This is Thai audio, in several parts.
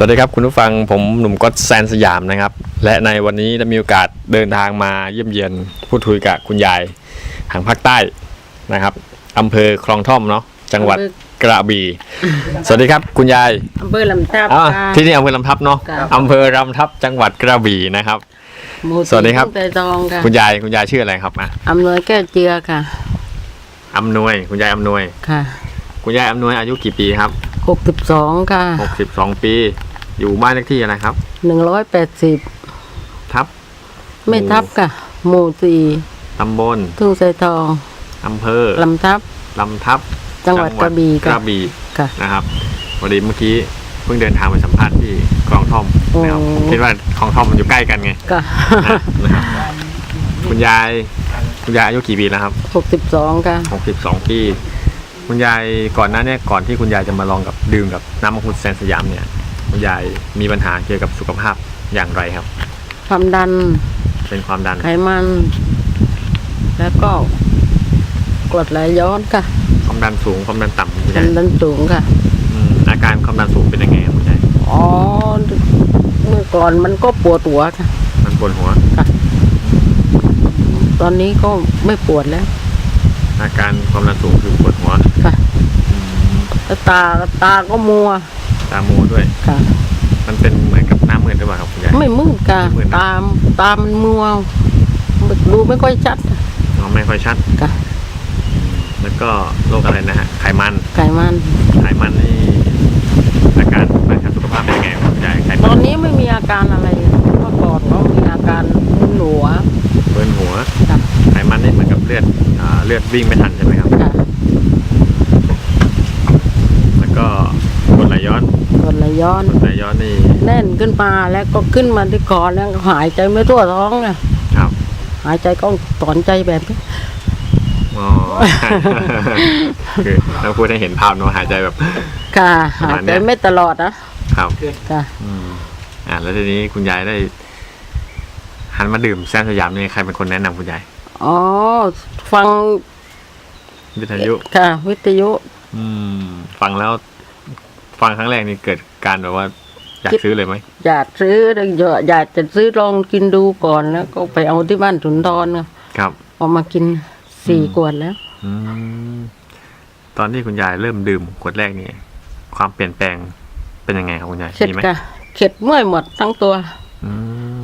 สวัสดีครับคุณผู้ฟังผมหนุ่มก๊อตแซนสยามนะครับ และในวันนี้ได้มีโอกาสเดินทางมาเยี่ยมเยียนพูดคุยกับคุณยายทางภาคใต้นะครับอำเภอคลองท่อมเนาะจังหวัดกระบี่สวัสดีครับคุณยายอำเภอลำทับอ่าค่ะที่นี่อำเภอลำทับเนาะครับอำเภอลำทับจังหวัดกระบี่นะครับหมู่สวัสดีครับทุ่งไตรตองค่ะคุณยายคุณยายชื่ออะไรครับอะอำนวยแก้วเจือค่ะอำนวยคุณยายอำนวยค่ะ คุณยายอำนวยอายุกี่ปีครับหกสิบสองค่ะ62ปี อยู่บ้านเลขที่อะไรครับหนึ่งร้อยแปดสิบทับไม่ทับค่ะ หมู่สี่ตำบลทุ่งไทรทองอำเภอลำทับลำทับ จังหวัดกระบี่กค่ะระบี่ค่ะนะครับวันนี้เมื่อกี้เพิ่งเดินทางไปสัมภาษณ์ที่คลองท่อมนะครับโอ้ผมคิดว่าคลองท่อมมันอยู่ใกล้กันไงค่ะนะครับคุณยายคุณยายอายุกี่ปีแล้วครับหกสิบสองค่ะ62ปี คุณยายก่อนหน้าเนี้ก่อนที่คุณยายจะมาลองกับดื่มกับน้ำมังคุดแซนสยามเนี่ย คุณยายมีปัญหาเกี่ยวกับสุขภาพอย่างไรครับ ความดันเป็นความดันไขมัน แล้วก็กรดไหลย้อนค่ะ ความดันสูงความดันต่ำคุณควายายมดันสูงค่ะ อืมอาการความดันสูงเป็นยังไงครับคุณยายอ๋อ เมื่อก่อนมันก็ปวดหัวค่ะ มันปวดหัว ตอนนี้ก็ไม่ปวดแล้วอาการความดันสูงคือปวดหัวค่ะ อืมแล้วตาตาก็มัว ตาโมด้วย ค่ะ มันเป็นเหมือนกับหน้ามืดหรือเปล่าครับคุณยาย ไม่มืดค่ะไม่มืดนะ ตามตามันมัวดูไม่ค่อยชัดอ๋อไม่ค่อยชัด ค่ะแล้วก็โรคอะไรนะฮะ ไขมัน ไขมัน ไขมันนี่อาการปัญหาสุขภาพเป็นยังไงครับคุณยายไขตมัอนนนี้ไม่มีอาการอะไรเมื่อก่อนก็มีอาการมึนหัวเบิร์นหัว ค่ะไขมันนี่เหมือนกับเลือดอ่าเลือดวิ่งไม่ทันใช่ไหมครับ ค่ะ แล้วก็กรดไหลย้อน กดไหล ย้อนกรดไหลย้อนนี่ แน่นขึ้นมาแล้วก็ขึ้นมาที่คอแล้วก็หายใจไม่ทั่วท้องเนี่ยครับ หายใจก็ถอนใจแบบนี้อ๋อ คือต้องพูดให้เห็นภาพเนอะหายใจแบบ ค่ะประหามาณยเนี้ใจย ไม่ตลอดนะครับค่ะ อืมอ่าแล้วทีนี้คุณยายได้ หันมาดื่มแซนสยามนี่ใครเป็นคนแนะนำคุณยายอ๋อ ฟังวิทยุ ค่ะ วิทยุ อืม ฟังแล้ว ฟังครั้งแรกนี่เกิด การแบบว่า อยากคิดซื้อเลยไหมอยากซื้ออยากจะซื้อลองกินดูก่อนแล้ว ก็ไปเอาที่บ้านสุนทรค่ะครับเอามากินสี่ขวดแล้วอืมตอนที่คุณยายเริ่มดื่มขวดแรกนี่ความเปลี่ยนแปลงเป็นยังไงครับคุณยายเข็ดมีไหมค่ะเข็ดเมื่อยหมดทั้งตัวอืม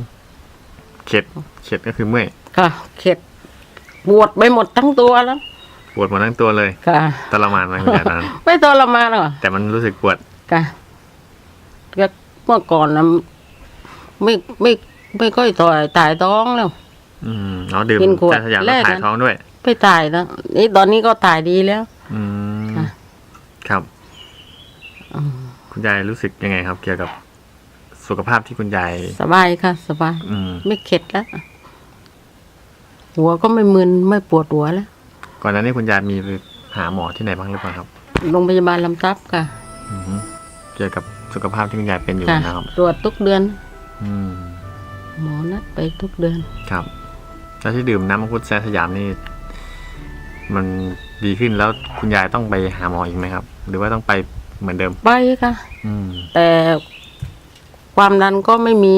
เข็ดเข็ดก็คือเมื่อยค่ะ เข็ดปวดไปหมดทั้งตัวแล้วปวดหมดทั้งตัวเลย ค่ะทรมานไหมคุณยายตอนนั้นไม่ทรมานหรอกแต่มันรู้สึกปวดค่ะก็ เมื่อก่อนนะไม่ไม่ไม่ค่อยต่อยตายท้องแล้ว อืมอ๋อดื่มกินขวดแซนสยามแรแล้วกถ่ายนะ ท้องด้วย ไม่ตายแล้วนี่ตอนนี้ก็ตายดีแล้ว อืม ค่ะ ครับ อืมคุณยายรู้สึกยังไงครับ เกี่ยวกับสุขภาพที่คุณยาย สบายค่ะ สบาย อืม ไม่เข็ดแล้ว หัวก็ไม่มึนไม่ปวดหัวแล้วก่อนหน้านี้คุณยายมีไปหาหมอที่ไหนบ้างหรือเปล่าครับ โรงพยาบาลลำทับค่ะ อืมเกี่ยวกับ สุขภาพที่คุณยายเป็นอยู่ค่ะนะครับ ตรวจทุกเดือน อืมหมอนัดไปทุกเดือนครับแล้วที่ดื่มน้ำมังคุดแซนสยามนี่ มันดีขึ้นแล้วคุณยายต้องไปหาหมออีกไหมครับ หรือว่าต้องไปเหมือนเดิม ไปค่ะ อืม แต่ความดันก็ไม่มี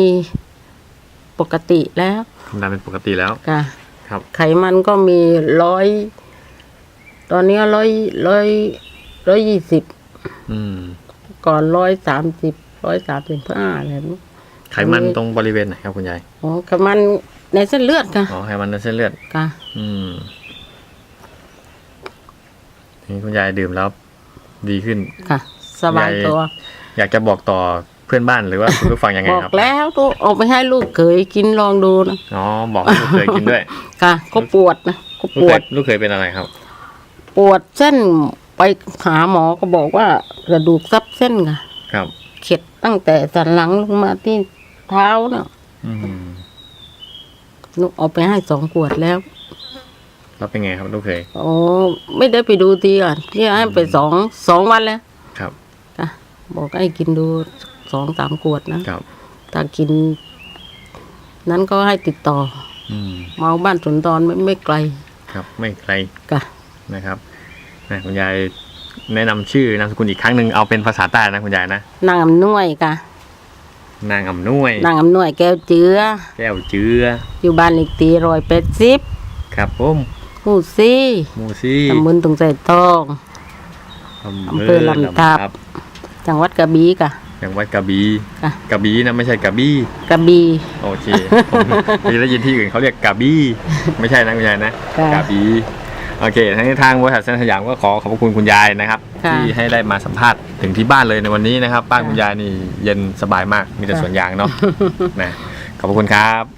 ปกติแล้วความดันเป็นปกติแล้วค่ะครับ ไขมันก็มีร้อย ตอนนี้ร้อยร้อยร้อยยี่สิบอืม ก่อนร้อยสามสิบร้อยสามสิบห้าอะไรแบบนี้ไขมันตรงบริเวณไหนครับคุณยายอ๋อไขมันในเส้นเลือดค่ะอ๋อไขมันในเส้นเลือดค่ะ อืมทีนี้คุณยายดื่มแล้วดีขึ้นค่ะ สบายตัว อยากจะบอกต่อเพื่อนบ้านหรือว่าคุณผู้ฟังยังไงบอกครับแล้วตัวเอาไปให้ลูกเขยกินลองดูนะอ๋อบอกให้ลูกเคยกินด้วย ค่ะเขาปวดนะเขาลูปกวเคดยลูกเคยเป็นอะไรครับ ปวดเส้น ไปหาหมอก็บอกว่ากระดูกซับเส้นค่ะครับ เข็ดตั้งแต่สันหลังลงมาที่เท้าเนาะอืมลูกเอาไปให้สองขวดแล้ว แล้วเป็นไงครับลูกเคยโอ้ไม่ได้ไปดูทีอะที่ให้ไปสองสองวันแล้วครับค่ะบอกให้กินดูสองสามขวดนะครับ ถ้ากิน นั้นก็ให้ติดต่ออืม เมาบ้านสุนทรไม่ไม่ไกลครับไม่ไกลค่ะนะครับ นะคุณยายแนะนำชื่อนามสกุลอีกครั้งหนึ่งเอาเป็นภาษาใต้นะคุณยายนะนางอำนวยค่ะนางอำนวย นางอำนวยแก้วเจือ แก้วเจืออยู่บ้านเลขที่ร้อยแปดสิบครับผมหมู่ซี่หมูซี่ตำบลตุงใส่ทอง อำเภอลำทับ จังหวัดกระบี่กะ จังหวัดกระบี่ค่ะ กระบี่นะไม่ใช่กระบี่กระบี่ โอเคผมเคยได้ยินที่อื่นเขาเรียกกระบี่ไม่ใช่นะคุณยายนะค่ะ กระบี่ โอเคทั้งนี้ทางบริษัทเซนสยามก็ขอขอบพระคุณคุณยายนะครับ ค่ะที่ให้ได้มาสัมภาษณ์ถึงที่บ้านเลยในวันนี้นะครับ บ้านค่ะ คุณยายนี่เย็นสบายมากมีแต่ค่ะสวนยางเนาะนะขอบพระคุณครับ